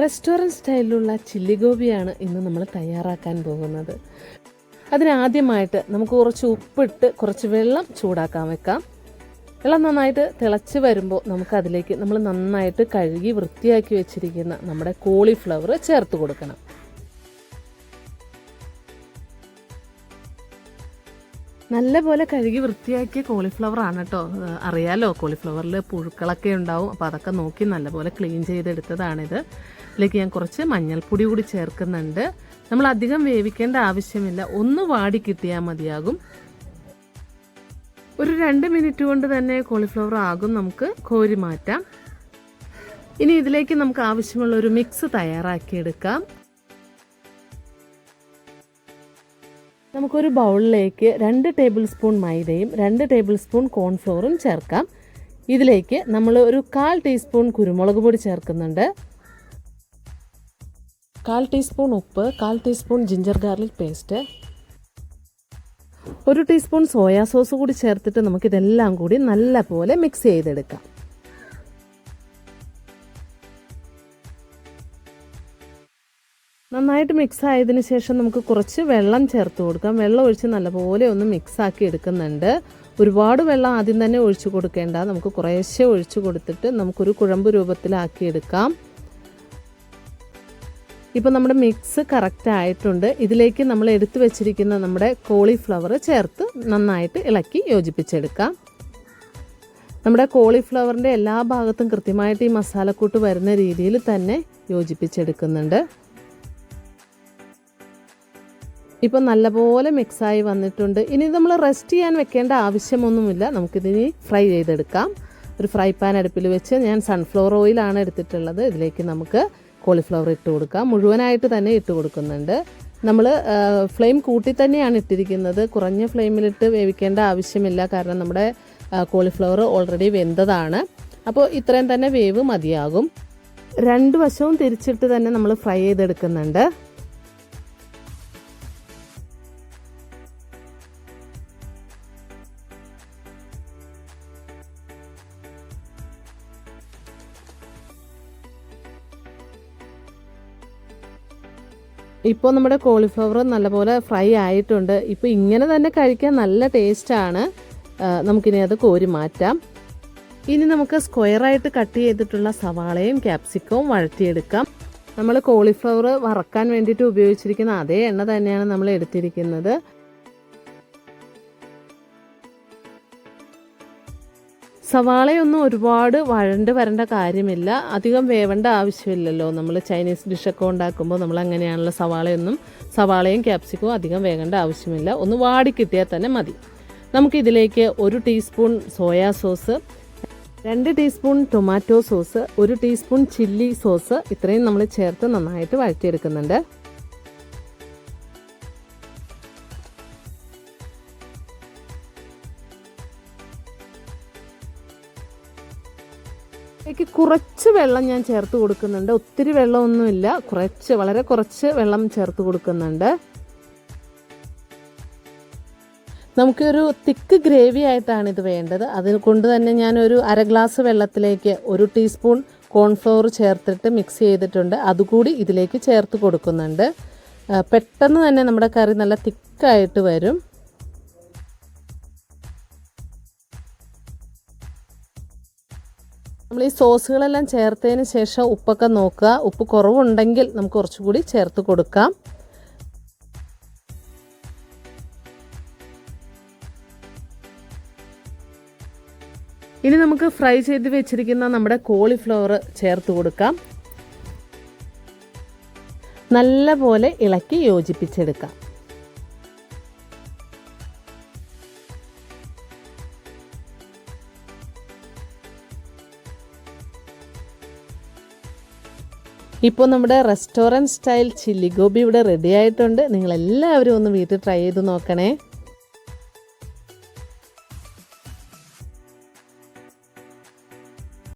Restaurant സ്റ്റൈലിലുള്ള chilli ഗോപിയാണ് ഇന്ന് നമ്മൾ തയ്യാറാക്കാൻ പോകുന്നത്. അതിനാദ്യമായിട്ട് നമുക്ക് കുറച്ച് ഉപ്പിട്ട് കുറച്ച് വെള്ളം ചൂടാക്കാൻ വെക്കാം. വെള്ളം നന്നായിട്ട് തിളച്ച് വരുമ്പോൾ നമുക്കതിലേക്ക് നമ്മൾ നന്നായിട്ട് കഴുകി വൃത്തിയാക്കി വെച്ചിരിക്കുന്ന നമ്മുടെ കോളിഫ്ലവർ ചേർത്ത് കൊടുക്കണം. നല്ലപോലെ കഴുകി വൃത്തിയാക്കിയ കോളിഫ്ലവർ ആണ് കേട്ടോ. അറിയാലോ കോളിഫ്ലവറിൽ പുഴുക്കളൊക്കെ ഉണ്ടാവും. അപ്പോൾ അതൊക്കെ നോക്കി നല്ലപോലെ ക്ലീൻ ചെയ്തെടുത്തതാണിത്. ഇതിലേക്ക് ഞാൻ കുറച്ച് മഞ്ഞൾപ്പൊടി കൂടി ചേർക്കുന്നുണ്ട്. നമ്മൾ അധികം വേവിക്കേണ്ട ആവശ്യമില്ല. ഒന്ന് വാടി കിട്ടിയാൽ മതിയാകും. ഒരു രണ്ട് മിനിറ്റ് കൊണ്ട് തന്നെ കോളിഫ്ലവർ ആകും നമുക്ക് കോരി മാറ്റാം ഇനി ഇതിലേക്ക് നമുക്ക് ആവശ്യമുള്ള ഒരു മിക്സ് തയ്യാറാക്കിയെടുക്കാം. നമുക്കൊരു ബൗളിലേക്ക് രണ്ട് ടേബിൾ സ്പൂൺ മൈദയും രണ്ട് ടേബിൾ സ്പൂൺ കോൺഫ്ലോറും ചേർക്കാം. ഇതിലേക്ക് നമ്മൾ ഒരു കാൽ ടീസ്പൂൺ കുരുമുളക് പൊടി ചേർക്കുന്നുണ്ട്. കാൽ ടീസ്പൂൺ ഉപ്പ് കാൽ ടീസ്പൂൺ ജിഞ്ചർ ഗാർലിക് പേസ്റ്റ് ഒരു ടീസ്പൂൺ സോയാ സോസ് കൂടി ചേർത്തിട്ട് നമുക്കിതെല്ലാം കൂടി നല്ല പോലെ മിക്സ് ചെയ്തെടുക്കാം. നന്നായിട്ട് മിക്സ് ആയതിന് ശേഷം നമുക്ക് കുറച്ച് വെള്ളം ചേർത്ത് കൊടുക്കാം. വെള്ളം ഒഴിച്ച് നല്ലപോലെ ഒന്ന് മിക്സ് ആക്കി എടുക്കുന്നുണ്ട്. ഒരുപാട് വെള്ളം ആദ്യം തന്നെ ഒഴിച്ചു കൊടുക്കേണ്ട. നമുക്ക് കുറേശ്ശെ ഒഴിച്ചു കൊടുത്തിട്ട് നമുക്കൊരു കുഴമ്പ് രൂപത്തിലാക്കി എടുക്കാം. ഇപ്പോൾ നമ്മുടെ മിക്സ് കറക്റ്റ് ആയിട്ടുണ്ട്. ഇതിലേക്ക് നമ്മൾ എടുത്തു വെച്ചിരിക്കുന്ന നമ്മുടെ കോളിഫ്ലവർ ചേർത്ത് നന്നായിട്ട് ഇളക്കി യോജിപ്പിച്ചെടുക്കാം. നമ്മുടെ കോളിഫ്ലവറിന്റെ എല്ലാ ഭാഗത്തും കൃത്യമായിട്ട് ഈ മസാലക്കൂട്ട് വരുന്ന രീതിയിൽ തന്നെ യോജിപ്പിച്ചെടുക്കുന്നുണ്ട്. ഇപ്പം നല്ലപോലെ മിക്സായി വന്നിട്ടുണ്ട്. ഇനി നമ്മൾ റെസ്റ്റ് ചെയ്യാൻ വെക്കേണ്ട ആവശ്യമൊന്നുമില്ല. നമുക്കിതിനി ഫ്രൈ ചെയ്തെടുക്കാം. ഒരു ഫ്രൈ പാൻ അടുപ്പിൽ വെച്ച് ഞാൻ സൺഫ്ലവർ ഓയിലാണ് എടുത്തിട്ടുള്ളത്. ഇതിലേക്ക് നമുക്ക് കോളിഫ്ലവർ ഇട്ട് കൊടുക്കാം. മുഴുവനായിട്ട് തന്നെ ഇട്ട് കൊടുക്കുന്നുണ്ട്. നമ്മൾ ഫ്ലെയിം കൂട്ടി തന്നെയാണ് ഇട്ടിരിക്കുന്നത്. കുറഞ്ഞ ഫ്ലെയിമിലിട്ട് വേവിക്കേണ്ട ആവശ്യമില്ല. കാരണം നമ്മുടെ കോളിഫ്ലവർ ഓൾറെഡി വെന്തതാണ്. അപ്പോൾ ഇത്രയും തന്നെ വേവ് മതിയാകും. രണ്ട് വശവും തിരിച്ചിട്ട് തന്നെ നമ്മൾ ഫ്രൈ ചെയ്തെടുക്കുന്നുണ്ട്. ഇപ്പോൾ നമ്മുടെ കോളിഫ്ലവർ നല്ലപോലെ ഫ്രൈ ആയിട്ടുണ്ട്. ഇപ്പോൾ ഇങ്ങനെ തന്നെ കഴിക്കാൻ നല്ല ടേസ്റ്റാണ് നമുക്കിനി അത് കോരി മാറ്റാം. ഇനി നമുക്ക് സ്ക്വയറായിട്ട് കട്ട് ചെയ്തിട്ടുള്ള സവാളയും ക്യാപ്സിക്കവും വഴറ്റിയെടുക്കാം. നമ്മൾ കോളിഫ്ലവർ വറക്കാൻ വേണ്ടിയിട്ട് ഉപയോഗിച്ചിരിക്കുന്ന അതേ എണ്ണ തന്നെയാണ് നമ്മൾ എടുത്തിരിക്കുന്നത്. സവാളയൊന്നും ഒരുപാട് വഴണ്ട് വരേണ്ട കാര്യമില്ല. അധികം വേവേണ്ട ആവശ്യമില്ലല്ലോ. നമ്മൾ ചൈനീസ് ഡിഷൊക്കെ ഉണ്ടാക്കുമ്പോൾ നമ്മൾ അങ്ങനെയാണല്ലോ സവാളയൊന്നും സവാളയും ക്യാപ്സിക്കവും അധികം വേകേണ്ട ആവശ്യമില്ല. ഒന്ന് വാടി കിട്ടിയാൽ തന്നെ മതി. നമുക്കിതിലേക്ക് ഒരു ടീസ്പൂൺ സോയാ സോസ് രണ്ട് ടീസ്പൂൺ ടൊമാറ്റോ സോസ് ഒരു ടീസ്പൂൺ ചില്ലി സോസ് ഇത്രയും നമ്മൾ ചേർത്ത് നന്നായിട്ട് വഴറ്റിയെടുക്കുന്നുണ്ട്. ഇതിലേക്ക് കുറച്ച് വെള്ളം ഞാൻ ചേർത്ത് കൊടുക്കുന്നുണ്ട്. ഒത്തിരി വെള്ളമൊന്നുമില്ല. കുറച്ച് വളരെ കുറച്ച് വെള്ളം ചേർത്ത് കൊടുക്കുന്നുണ്ട്. നമുക്കൊരു തിക്ക് ഗ്രേവി ആയിട്ടാണ് ഇത് വേണ്ടത്. അതുകൊണ്ട് തന്നെ ഞാൻ ഒരു അര ഗ്ലാസ് വെള്ളത്തിലേക്ക് ഒരു ടീസ്പൂൺ കോൺഫ്ലവർ ചേർത്തിട്ട് മിക്സ് ചെയ്തിട്ടുണ്ട്. അതുകൂടി ഇതിലേക്ക് ചേർത്ത് കൊടുക്കുന്നുണ്ട്. പെട്ടെന്ന് തന്നെ നമ്മുടെ കറി നല്ല തിക്കായിട്ട് വരും. നമ്മൾ ഈ സോസുകളെല്ലാം ചേർത്തതിന് ശേഷം ഉപ്പൊക്കെ നോക്കുക. ഉപ്പ് കുറവുണ്ടെങ്കിൽ നമുക്ക് കുറച്ചുകൂടി ചേർത്ത് കൊടുക്കാം. ഇനി നമുക്ക് ഫ്രൈ ചെയ്ത് വെച്ചിരിക്കുന്ന നമ്മുടെ കോളിഫ്ലവർ ചേർത്ത് കൊടുക്കാം. നല്ലപോലെ ഇളക്കി യോജിപ്പിച്ചെടുക്കാം. ഇപ്പോൾ നമ്മുടെ റെസ്റ്റോറന്റ് സ്റ്റൈൽ ചില്ലി ഗോബി ഇവിടെ റെഡി ആയിട്ടുണ്ട്. നിങ്ങളെല്ലാവരും ഒന്ന് വീട്ടിൽ ട്രൈ ചെയ്ത് നോക്കണേ.